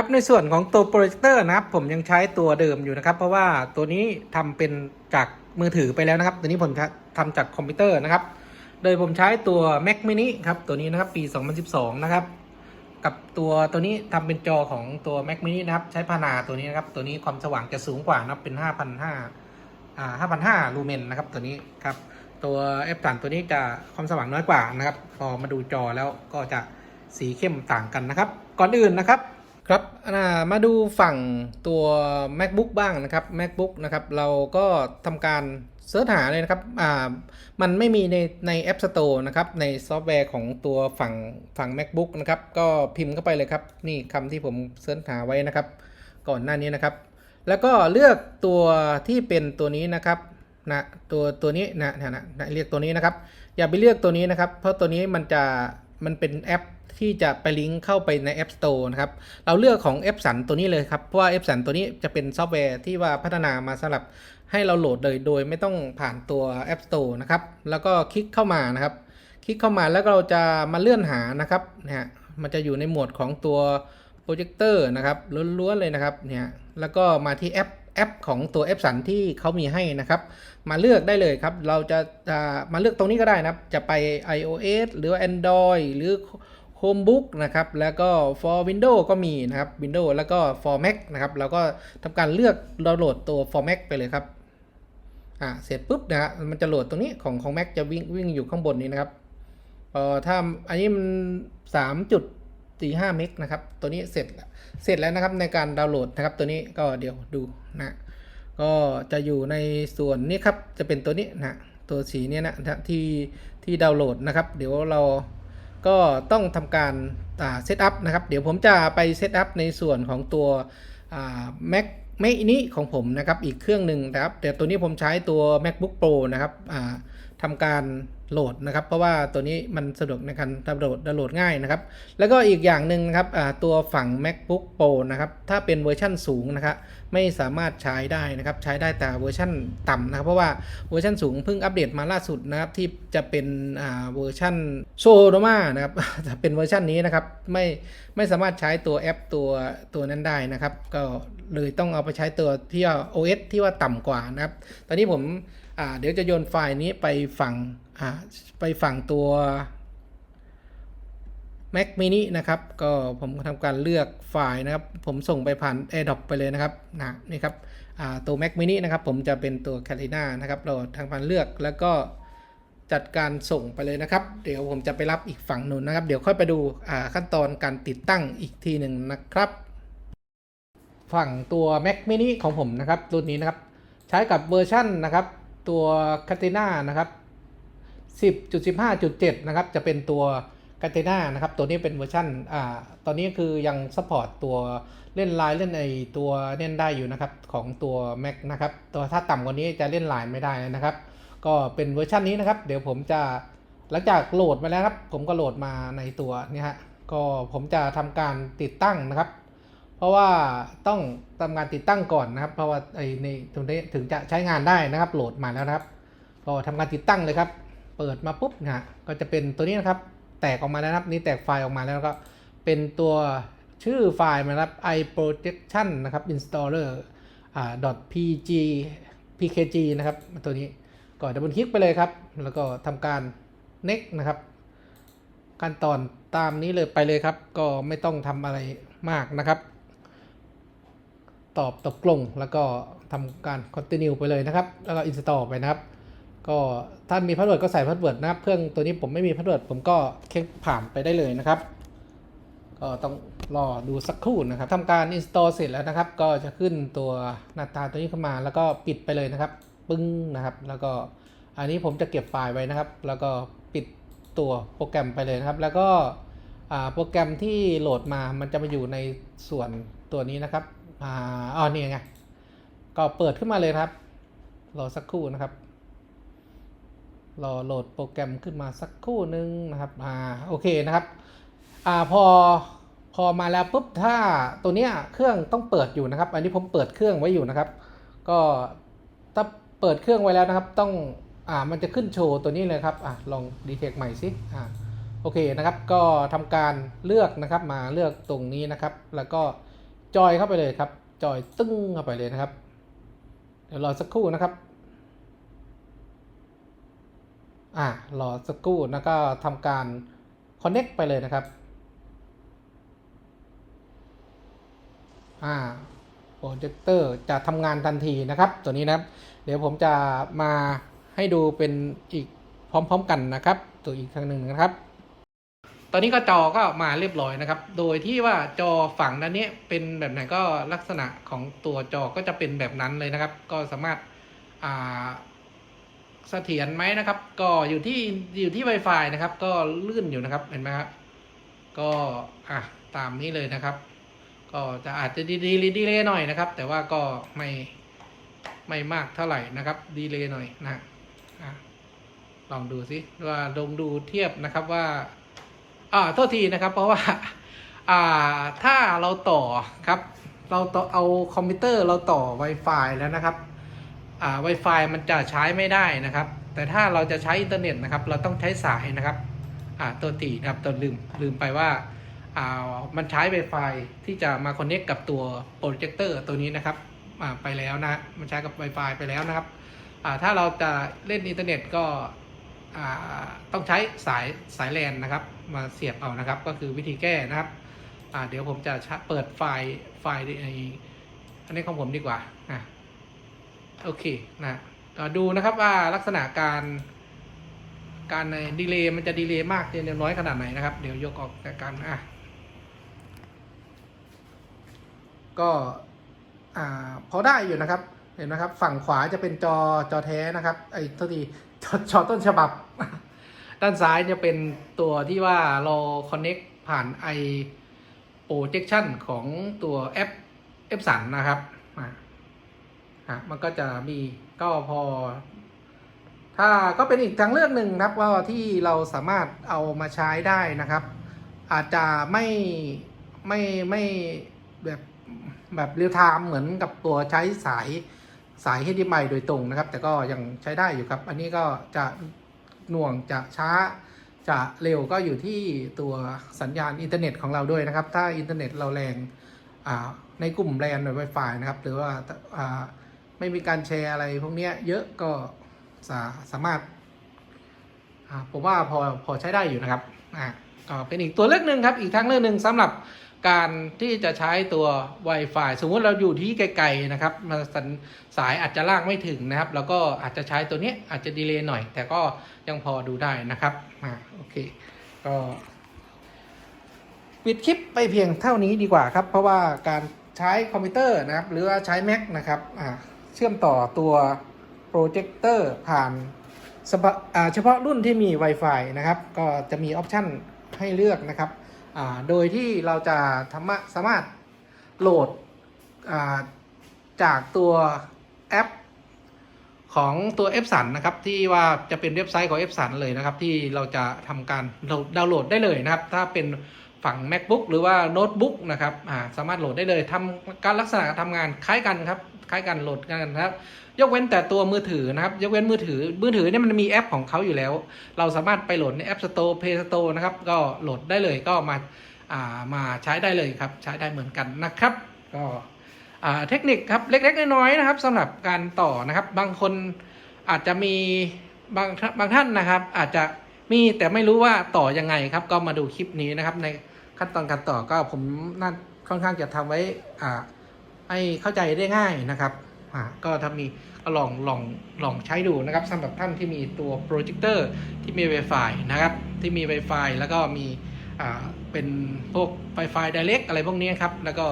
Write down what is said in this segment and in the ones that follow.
ครับในส่วนของตัวโปรเจคเตอร์นะครับผมยังใช้ตัวเดิมอยู่นะครับ เพราะว่าตัวนี้ทำเป็นจากมือถือไปแล้วนะครับ ตัวนี้ผมทำจากคอมพิวเตอร์นะครับ โดยผมใช้ตัว Mac mini ครับตัวนี้นะครับปี 2012 นะครับ กับตัวตัวนี้ทำเป็นจอของตัว Mac mini นะครับ ใช้พานาตัวนี้นะครับ ตัวนี้ความสว่างจะสูงกว่านะครับเป็น 5,500อ่า5,500ลูเมนนะครับตัวนี้ครับตัว F 3ตัวนี้จะความสว่างน้อยกว่านะครับ พอมาดูจอแล้วก็จะสีเข้มต่างกันนะครับ ก่อนอื่นนะครับ ครับมาดูฝั่งตัว macbook บ้างนะครับ macbook นะครับ เราก็ทำการเสิร์ชหาเลยนะครับ อ่า มันไม่มีในใน App Store นะครับ ในซอฟต์แวร์ของตัวฝั่งฝั่ง macbook นะครับ ก็พิมพ์เข้าไปเลยครับ นี่คำที่ผมเสิร์ชหาไว้นะครับ ก่อนหน้านี้นะครับ แล้วก็เลือกตัวที่เป็นตัวนี้นะครับนะตัวตัวนี้นะนะนะเรียกตัวนี้นะครับ อย่าไปเลือกตัวนี้นะครับ เพราะตัวนี้มันจะ มันเป็นแอปที่จะไปลิงก์เข้าไปใน App Store นะครับ เราเลือกของ F สันตัวนี้เลยครับ เพราะว่า F สันตัวนี้จะเป็นซอฟต์แวร์ที่ว่าพัฒนามาสำหรับให้เราโหลดเลยโดยไม่ต้องผ่านตัว App Store นะครับ แล้วก็คลิกเข้ามานะครับ คลิกเข้ามาแล้วเราจะมาเลื่อนหานะครับเนะฮะมันจะอยู่ในหมวดของตัวโปรเจคเตอร์นะครับล้วนๆเลยนะครับเนี่ยแล้วก็มาที่แอป แอปของตัว F สันที่เขามีให้นะครับ มาเลือกได้เลยครับ เราจะจะมาเลือกตรงนี้ก็ได้นะครับ จะไป iOS หรือ Android หรือ Chromebook นะครับ แล้วก็ for Windows ก็มีนะครับ Windows แล้วก็ for Mac นะครับ เราก็ทำการเลือกดาวน์โหลดตัว for Mac ไปเลยครับ อ่า เสร็จปุ๊บนะฮะ มันจะโหลดตรงนี้ของของ Mac จะวิ่งวิ่งอยู่ข้างบนนี้นะครับ เอ่อ ถ้าอันนี้มัน3จุด 3.45เมกนะครับ ตัวนี้เสร็จแล้วเสร็จแล้วนะครับในการดาวน์โหลดนะครับ ตัวนี้ก็เดี๋ยวดูนะก็จะอยู่ในส่วนนี้ครับจะเป็นตัวนี้นะตัวสีเนี้ยนะที่ที่ดาวน์โหลดนะครับ เดี๋ยวเราก็ต้องทำการเซตอัพนะครับ เดี๋ยวผมจะไปเซตอัพในส่วนของตัว Mac ไม่นี้ของผมนะครับอีกเครื่องหนึ่งนะครับ แต่ตัวนี้ผมใช้ตัว MacBook Pro นะครับอ่าทำการ โหลดนะครับ เพราะว่าตัวนี้มันสะดวกในการดาวน์โหลดดาวน์โหลดง่ายนะครับ แล้วก็อีกอย่างหนึ่งนะครับตัวฝั่ง MacBook Pro นะครับ ถ้าเป็นเวอร์ชั่นสูงนะครับไม่สามารถใช้ได้นะครับ ใช้ได้แต่เวอร์ชั่นต่ำนะครับ เพราะว่าเวอร์ชันสูงเพิ่งอัปเดตมาล่าสุดนะครับ ที่จะเป็นเวอร์ชันโซโ o มานะครับจะเป็นเวอร์ชันนี้นะครับ ไม่ไม่สามารถใช้ตัวแอปตัวตัวนั้นได้นะครับ ก็เลยต้องเอาไปใช้ตัวที่ว่า OS ที่ว่าต่ำกว่านะครับ ตอนนี้ผม เดี๋ยวจะโยนไฟล์นี้ไปฝั่งอ่าไปฝั่งตัว Mac mini นะครับ ก็ผมทำการเลือกไฟล์นะครับ ผมส่งไปผ่าน AirDrop ไปเลยนะครับนะนี่ครับตัว Mac mini นะครับ ผมจะเป็นตัว c a t i n a นะครับ เราทางการเลือกแล้วก็จัดการส่งไปเลยนะครับ เดี๋ยวผมจะไปรับอีกฝั่งนู้นนะครับ เดี๋ยวค่อยไปดูขั้นตอนการติดตั้งอีกทีหนึ่งนะครับ ฝั่งตัว Mac mini ของผมนะครับ รุ่นนี้นะครับ ใช้กับเวอร์ชั่นนะครับ ตัว c a t i n a นะครับ10.15.7 นะครับ จะเป็นตัวกาเตนานะครับ ตัวนี้เป็นเวอร์ชันอ่า ตอนนี้คือยังซัพพอร์ตตัวเล่นไลน์เล่นไอตัวเล่นได้อยู่นะครับ ของตัว Mac นะครับ ตัวถ้าต่ำกว่านี้จะเล่นไลน์ไม่ได้นะครับ ก็เป็นเวอร์ชันนี้นะครับ เดี๋ยวผมจะหลังจากโหลดมาแล้วครับ ผมก็โหลดมาในตัวนี่ฮะ ก็ผมจะทำการติดตั้งนะครับ เพราะว่าต้องทำงานติดตั้งก่อนนะครับ เพราะว่าไอในตรงนี้ถึงจะใช้งานได้นะครับ โหลดมาแล้วนะครับ ก็ทำการติดตั้งเลยครับ เปิดมาปุ๊บนะก็จะเป็นตัวนี้นะครับ แตกออกมาแล้วครับ นี่แตกไฟล์ออกมาแล้วก็เป็นตัวชื่อไฟล์นะครับ iprojection นะครับ installer อ่า .pg pkg นะครับ ตัวนี้ก็ดับเบิลคลิกไปเลยครับ แล้วก็ทำการ next นะครับขั้นตอนตามนี้เลยไปเลยครับ ก็ไม่ต้องทำอะไรมากนะครับ ตอบตกลง แล้วก็ทำการ continue ไปเลยนะครับ แล้วก็ install ไปนะครับ ก็ถ้านมีพาสเวิร์ดก็ใส่พาสเวิร์ดนะครับเครื่องตัวนี้ผมไม่มีพาสเวิร์ดผมก็คลิกผ่านไปได้เลยนะครับ ก็ต้องรอดูสักครู่นะครับทำการ install เสร็จแล้วนะครับ ก็จะขึ้นตัวหน้าตาตัวนี้เข้ามา แล้วก็ปิดไปเลยนะครับ ปึ้งนะครับ แล้วก็อันนี้ผมจะเก็บไฟล์ไว้นะครับ แล้วก็ปิดตัวโปรแกรมไปเลยนะครับ แล้วก็อ่าโปรแกรมที่โหลดมามันจะมาอยู่ในส่วนตัวนี้นะครับ อ่าอ๋อนี่ไง ก็เปิดขึ้นมาเลยครับ รอสักครู่นะครับ รอโหลดโปรแกรมขึ้นมาสักครู่นึงนะครับ อ่า โอเคนะครับ อ่า พอ พอมาแล้วปุ๊บ ถ้าตัวเนี้ยเครื่องต้องเปิดอยู่นะครับ อันนี้ผมเปิดเครื่องไว้อยู่นะครับ ก็ถ้าเปิดเครื่องไว้แล้วนะครับ ต้อง อ่า มันจะขึ้นโชว์ตัวนี้เลยครับ อ่าลองดีเทคใหม่สิ อ่า โอเคนะครับ ก็ทำการเลือกนะครับ มาเลือกตรงนี้นะครับ แล้วก็ จอยเข้าไปเลยครับ จอยตึ้งเข้าไปเลยนะครับ เดี๋ยวรอสักครู่นะครับ อ่ารอสักครู่แล้วก็ทำการ connect ไปเลยนะครับ อ่าโปรเจคเตอร์จะทำงานทันทีนะครับ ตัวนี้นะครับ เดี๋ยวผมจะมาให้ดูเป็นอีกพร้อม ๆ กันนะครับ ตัวอีกทางหนึ่งนะครับ ตอนนี้ก็จอก็มาเรียบร้อยนะครับ โดยที่ว่าจอฝั่งด้านนี้เป็นแบบไหนก็ลักษณะของตัวจอก็จะเป็นแบบนั้นเลยนะครับ ก็สามารถอ่าเสถียรไหมนะครับ ก็อยู่ที่อยู่ที่ Wi-Fi นะครับ ก็ลื่นอยู่นะครับเห็นไหมครับก็อะตามนี้เลยนะครับ ก็จะอาจจะดีดีดีเลยหน่อยนะครับ แต่ว่าก็ไม่ไม่มากเท่าไหร่นะครับดีเลยหน่อยนะอะลองดูสิว่าลองดูเทียบนะครับว่า อ่าโทษทีนะครับ เพราะว่าอ่าถ้าเราต่อครับ เราต่อเอาคอมพิวเตอร์เราต่อ Wi-Fi แล้วนะครับอ่า Wi-Fi มันจะใช้ไม่ได้นะครับ แต่ถ้าเราจะใช้อินเทอร์เน็ตนะครับ เราต้องใช้สายนะครับอ่าตัวตีนะครับตัวลืมลืมไปว่าอ่ามันใช้ Wi-Fi ที่จะมาคอนเน c t กับตัวโปรเจคเตอร์ตัวนี้นะครับอ่าไปแล้วนะ มันใช้กับ Wi-Fi ไปแล้วนะครับอ่าถ้าเราจะเล่นอินเทอร์เน็ตก็อ่าต้องใช้สายสายแลนนะครับ มาเสียบเอานะครับ ก็คือวิธีแก้นะครับเดี๋ยวผมจะเปิดไฟล์ไฟล์ในอันนี้ของผมดีกว่าอะโอเคนะดูนะครับว่าลักษณะการการในดีเลย์มันจะดีเลย์มากเดียวน้อยขนาดไหนนะครับ เดี๋ยวยกออกจากกันอะก็อ่าพอได้อยู่นะครับ เห็นไหมครับ ฝั่งขวาจะเป็นจอจอแท้นะครับไอ้ทษทีจอจอต้นฉบับ ด้านซ้ายจะเป็นตัวที่ว่าเรา connect ผ่านไอ projection ของตัวแอปแอปสันนะครับอะอะมันก็จะมีก็พอ ถ้าก็เป็นอีกทางเลือกหนึ่งครับว่าที่เราสามารถเอามาใช้ได้นะครับ อาจจะไม่ไม่ไม่แบบแบบเรียลไทม์เหมือนกับตัวใช้สายสาย HDMI โดยตรงนะครับ แต่ก็ยังใช้ได้อยู่ครับ อันนี้ก็จะ หน่วงจะช้าจะเร็วก็อยู่ที่ตัวสัญญาณอินเทอร์เน็ตของเราด้วยนะครับ ถ้าอินเทอร์เน็ตเราแรงในกลุ่มแลนหรือ Wi-Fi นะครับ หรือว่าาไม่มีการแชร์อะไรพวกนี้เยอะก็สาสามารถาผมว่าพอพอใช้ได้อยู่นะครับอ่าก็เป็นอีกตัวเลือกหนึ่งครับ อีกทางเลือกหนึ่งสำหรับ การที่จะใช้ตัว Wi-Fi สมมติเราอยู่ที่ไกลๆนะครับมาสัญสายอาจจะลากไม่ถึงนะครับ แล้วก็อาจจะใช้ตัวนี้อาจจะดีเลย์หน่อย แต่ก็ยังพอดูได้นะครับอ่าโอเค ก็ปิดคลิปไปเพียงเท่านี้ดีกว่าครับ เพราะว่าการใช้คอมพิวเตอร์นะครับ หรือว่าใช้ Mac นะครับอ่าเชื่อมต่อตัวโปรเจคเตอร์ผ่านเฉพาะเฉพาะรุ่นที่มี Wi-Fi นะครับ ก็จะมีออปชันให้เลือกนะครับ โดยที่เราจะทำสามารถโหลดจากตัวแอปของตัว f อ n นนะครับที่ว่าจะเป็นเว็บไซต์ของ f อ n เลยนะครับ ที่เราจะทำการดาวน์โหลดได้เลยนะครับ ถ้าเป็นฝั่ง macbook หรือว่าโน้ตบุ๊กนะครับสามารถโหลดได้เลยทำการลักษณะการทำงานคล้ายกันครับ คล้ายกันโหลดกันนะครับ ยกเว้นแต่ตัวมือถือนะครับ ยกเว้นมือถือ มือถือเนี่ยมันมีแอปของเขาอยู่แล้ว เราสามารถไปโหลดใน App Store Play Store นะครับ ก็โหลดได้เลยก็มาามาใช้ได้เลยครับ ใช้ได้เหมือนกันนะครับ ก็เทคนิคครับเล็กๆน้อยๆนะครับสำหรับการต่อนะครับ บางคนอาจจะมีบางบางท่านนะครับ อาจจะมีแต่ไม่รู้ว่าต่อยังไงครับ ก็มาดูคลิปนี้นะครับ ในขั้นตอนการต่อก็ผมน่าค่อนข้างจะทำไว้อ่าให้เข้าใจได้ง่ายนะครับ ก็ถ้ามีก็ลองลองลองใช้ดูนะครับสำหรับท่านที่มีตัวโปรเจคเตอร์ที่มี Wi-Fi นะครับ ที่มี Wi-Fi แล้วก็มีเป็นพวก Wi-Fi Direct อะไรพวกนี้ครับ แล้วก็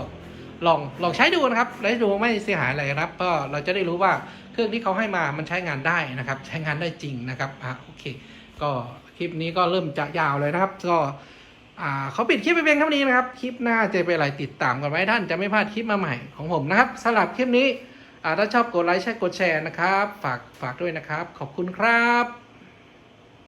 ลองลองใช้ดูนะครับใช้ดูไม่เสียหายอะไรครับ ก็เราจะได้รู้ว่าเครื่องที่เขาให้มามันใช้งานได้นะครับ ใช้งานได้จริงนะครับอะโอเค ก็คลิปนี้ก็เริ่มจะยาวเลยนะครับ ก็เขาปิดคลิปไปเพียงเท่านี้นะครับ คลิปหน้าจะเป็นอะไรติดตามกันไว้ท่านจะไม่พลาดคลิปมาใหม่ของผมนะครับสำหรับคลิปนี้ ถ้าชอบกดไลค์ใช่กดแชร์นะครับ ฝากฝากด้วยนะครับ ขอบคุณครับ